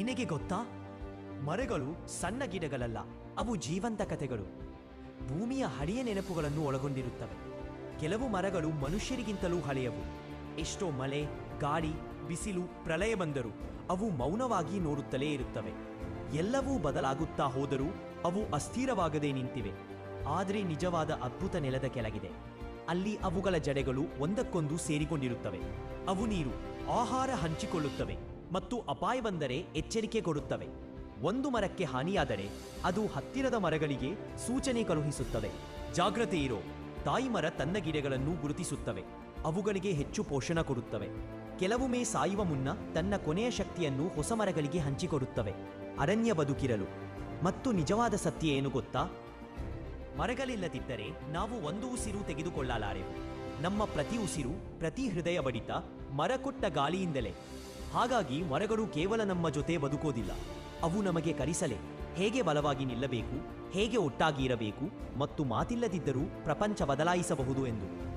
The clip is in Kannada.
ನಿನಗೆ ಗೊತ್ತಾ? ಮರಗಳು ಸಣ್ಣ ಗಿಡಗಳಲ್ಲ, ಅವು ಜೀವಂತ ಕಥೆಗಳು. ಭೂಮಿಯ ಹಳೆಯ ನೆನಪುಗಳನ್ನು ಒಳಗೊಂಡಿರುತ್ತವೆ. ಕೆಲವು ಮರಗಳು ಮನುಷ್ಯರಿಗಿಂತಲೂ ಹಳೆಯವು. ಎಷ್ಟೋ ಮಳೆ, ಗಾಳಿ, ಬಿಸಿಲು, ಪ್ರಳಯ ಬಂದರೂ ಅವು ಮೌನವಾಗಿ ನೋಡುತ್ತಲೇ ಇರುತ್ತವೆ. ಎಲ್ಲವೂ ಬದಲಾಗುತ್ತಾ ಹೋದರೂ ಅವು ಅಸ್ಥಿರವಾಗದೇ ನಿಂತಿವೆ. ಆದರೆ ನಿಜವಾದ ಅದ್ಭುತ ನೆಲದ ಕೆಳಗಿದೆ. ಅಲ್ಲಿ ಅವುಗಳ ಜಡೆಗಳು ಒಂದಕ್ಕೊಂದು ಸೇರಿಕೊಂಡಿರುತ್ತವೆ. ಅವು ನೀರು, ಆಹಾರ ಹಂಚಿಕೊಳ್ಳುತ್ತವೆ. ಮತ್ತು ಅಪಾಯ ಬಂದರೆ ಎಚ್ಚರಿಕೆ ಕೊಡುತ್ತವೆ. ಒಂದು ಮರಕ್ಕೆ ಹಾನಿಯಾದರೆ ಅದು ಹತ್ತಿರದ ಮರಗಳಿಗೆ ಸೂಚನೆ ಕಳುಹಿಸುತ್ತದೆ. ಜಾಗ್ರತೆ ಇರೋ, ತಾಯಿ ಮರ ತನ್ನ ಗಿಡಗಳನ್ನು ಗುರುತಿಸುತ್ತವೆ. ಅವುಗಳಿಗೆ ಹೆಚ್ಚು ಪೋಷಣ ಕೊಡುತ್ತವೆ. ಕೆಲವೊಮ್ಮೆ ಸಾಯುವ ಮುನ್ನ ತನ್ನ ಕೊನೆಯ ಶಕ್ತಿಯನ್ನು ಹೊಸ ಮರಗಳಿಗೆ ಹಂಚಿಕೊಡುತ್ತವೆ. ಅರಣ್ಯ ಬದುಕಿರಲು. ಮತ್ತು ನಿಜವಾದ ಸತ್ಯ ಏನು ಗೊತ್ತಾ? ಮರಗಳಿಲ್ಲದಿದ್ದರೆ ನಾವು ಒಂದು ಉಸಿರು ತೆಗೆದುಕೊಳ್ಳಲಾರೆವು. ನಮ್ಮ ಪ್ರತಿ ಉಸಿರು, ಪ್ರತಿ ಹೃದಯ ಬಡಿತ ಮರ ಕೊಟ್ಟ ಗಾಳಿಯಿಂದಲೇ. ಹಾಗಾಗಿ ಮರಗಳು ಕೇವಲ ನಮ್ಮ ಜೊತೆ ಬದುಕೋದಿಲ್ಲ. ಅವು ನಮಗೆ ಕಲಿಸಲೆ ಹೇಗೆ ಬಲವಾಗಿ ನಿಲ್ಲಬೇಕು, ಹೇಗೆ ಒಟ್ಟಾಗಿ ಇರಬೇಕು ಮತ್ತು ಮಾತಿಲ್ಲದಿದ್ದರೂ ಪ್ರಪಂಚ ಬದಲಾಯಿಸಬಹುದು ಎಂದು.